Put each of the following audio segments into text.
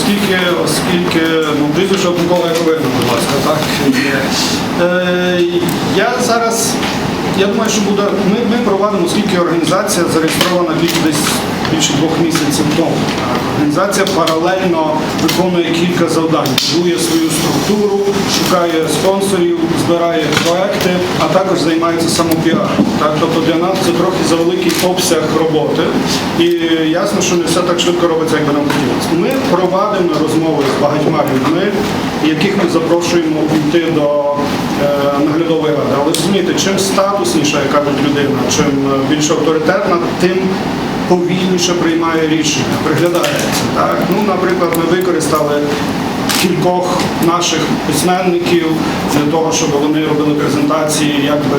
оскільки, оскільки ну, прізвище Микола Яковина, будь ласка, так. Е, я зараз, я думаю, що буде. Ми, ми проводимо, оскільки організація зареєстрована десь більше двох місяців тому. Організація паралельно виконує кілька завдань, будує свою структуру, шукає спонсорів, збирає проекти, а також займається самопіаром. Так, тобто для нас це трохи завеликий обсяг роботи, і ясно, що не все так швидко робиться, як би нам хотілося. Ми проводимо розмови з багатьма людьми, яких ми запрошуємо йти до е, наглядової ради. Але розумієте, чим статусніша, як кажуть людина, чим е, більш авторитетна, тим повільніше приймає рішення, приглядається. Так? Ну, наприклад, ми використали кількох наших письменників для того, щоб вони робили презентації якби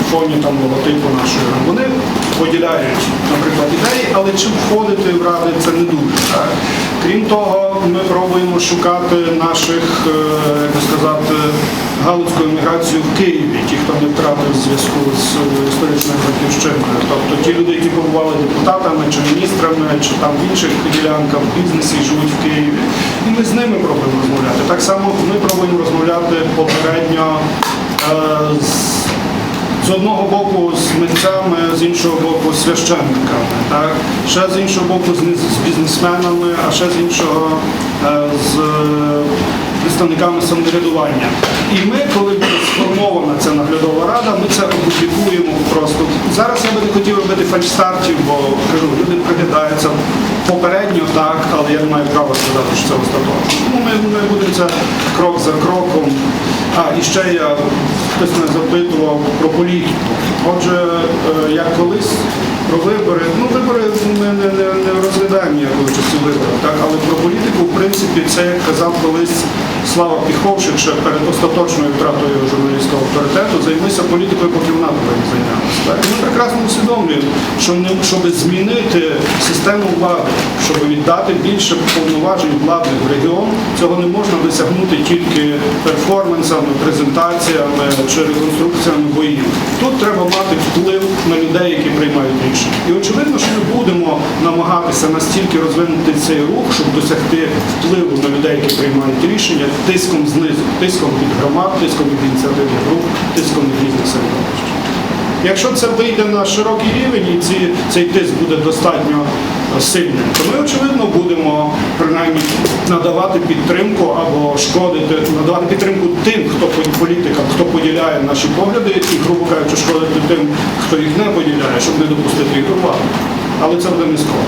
в фоні там логотипу нашої. Вони поділяють, наприклад, ідеї, але чи входити в ради це не дуже. Так? Крім того, ми пробуємо шукати наших, е, як би сказати, галицьку еміграцію в Києві, ті, хто не втратив зв'язку з е, історичною батьківщиною. Тобто ті люди, які побували депутатами чи міністрами, чи там в інших ділянках в бізнесі живуть в Києві. І ми з ними пробуємо розмовляти. Так само ми пробуємо розмовляти попередньо е, з з одного боку з митцями, з іншого боку з священниками, так? ще з іншого боку з, бізнесменами, а ще з іншого е, з представниками самоврядування. І ми, коли буде сформована ця наглядова рада, ми це опублікуємо просто. Зараз я би не хотів робити фальстартів, бо кажу, люди приглядаються попередньо так, але я не маю права сказати, що це остаточно. Тому ми, ми будемо це крок за кроком. А, і ще я хтось мене запитував про політику. Отже, е, як колись про вибори, ну вибори ми не, не, не розглядаємо як участі в виборах, так, але про політику, принципі, це як казав колись Слава Піховшик, ще перед остаточною втратою журналістського авторитету, займися політикою, поки вона тебе не зайнялася. Ми прекрасно усвідомлюємо, що не, щоб змінити систему влади, щоб віддати більше повноважень влади в регіон, цього не можна досягнути тільки перформансами, презентаціями чи реконструкціями боїв. Тут треба мати вплив на людей, які приймають рішення. І очевидно, що ми будемо намагатися настільки розвинути цей рух, щоб досягти впливу на людей, які приймають рішення, тиском знизу, тиском від громад, тиском від ініціативних груп, тиском від різних середовищ. Якщо це вийде на широкий рівень і ці, цей тиск буде достатньо е, сильним, то ми, очевидно, будемо принаймні надавати підтримку або шкодити, надавати підтримку тим, хто політикам, хто поділяє наші погляди, і, грубо кажучи, шкодити тим, хто їх не поділяє, щоб не допустити їх до. Але це буде не скоро.